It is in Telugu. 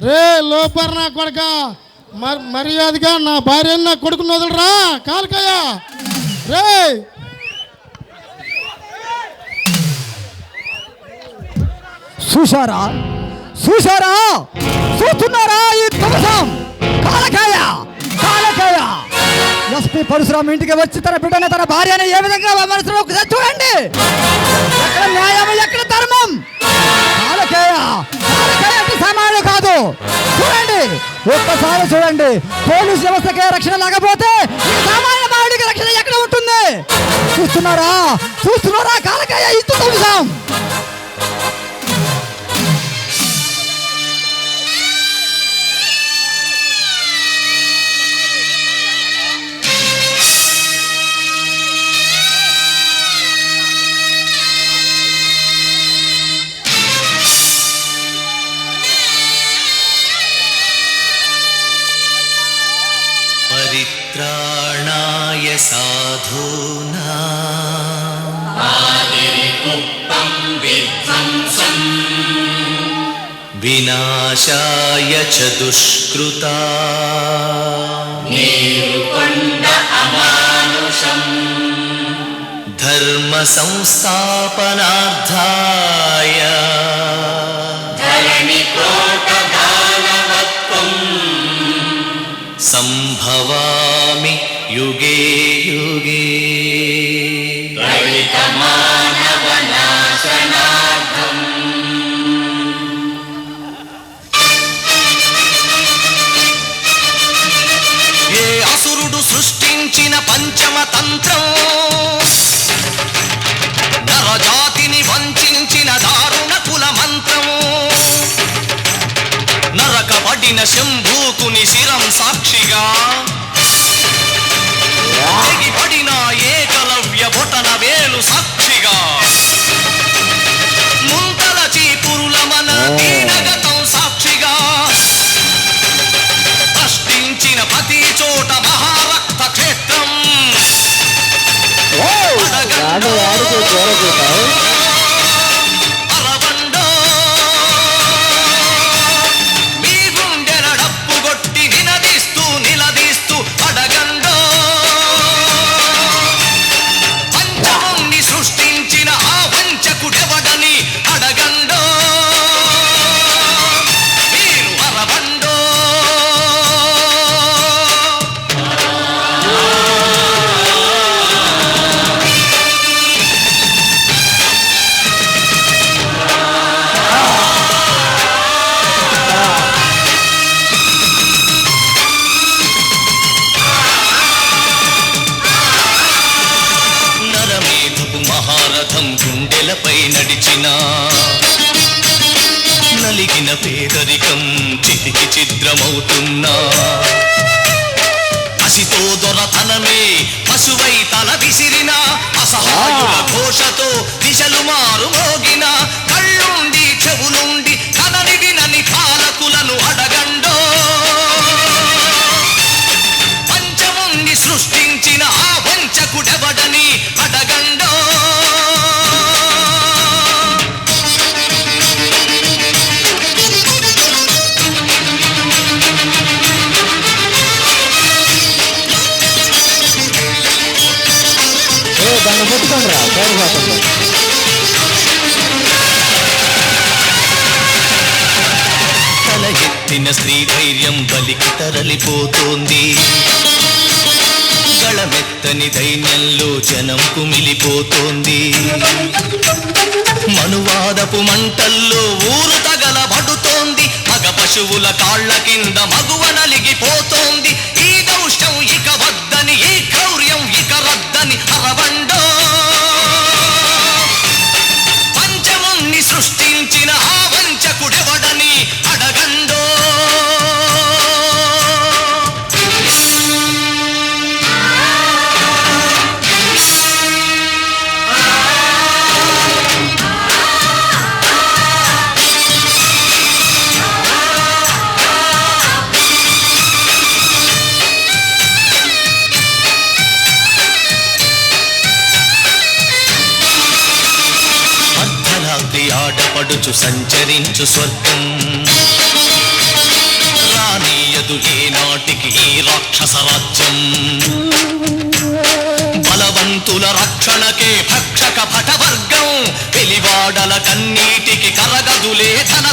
రే లోపర్ నా కొడక. మర్- మర్యాదగా నా భార్య నా కొడుకుని వదలరా? కాలకయ్య. రే. చూసారా చూసారా చూస్తున్నా. పరశురామ్ ఇంటికి వచ్చి తన బిడ్డని తన భార్యని ఏ విధంగా మనసులో ఒకసారి చూడండి. ఎక్కడ న్యాయం ఎక్కడ ధర్మం? కాలకాయ కాదు. చూడండి ఒక్కసారి చూడండి. పోలీస్ వ్యవస్థకే రక్షణ లేకపోతే ఈ సామాన్య మానవుడికి రక్షణ ఎక్కడ ఉంటుంది? చూస్తున్నారా? చూస్తున్నారా? కాలకాయ ఇత్తు साधूना। विनाशाय च दुष्कृता। धर्म संस्थापनार्थाय सम्भवामि युगे युगे ఏ అసురుడు సృష్టించిన పంచమ తంత్రం నరజాతిని వంచిన దారుణ కుల మంత్రము నరకబడిన శంభూకుని శిరం సాక్షిగా గుండెలపై నడిచిన. నలిగిన పేదరికం చితికి చిద్రమవుతున్నా తల ఎత్తిన స్త్రీ ధైర్యం బలికి తరలిపోతోంది. గళమెత్తని దైన్యంలో జనం కుమిలిపోతోంది మనువాదపు మంటల్లో ఊరు తగలబడుతోంది. మగ పశువుల కాళ్ళ కింద మగువ నలిగిపోతోంది. సంచరించు సంచరించు స్వర్గం. రానీయదు నాటికి ఈ రాక్షస రాజ్యం. బలవంతుల రక్షణకే భక్షక భటవర్గం వెలివాడల కన్నీటికి కరగదులే ధన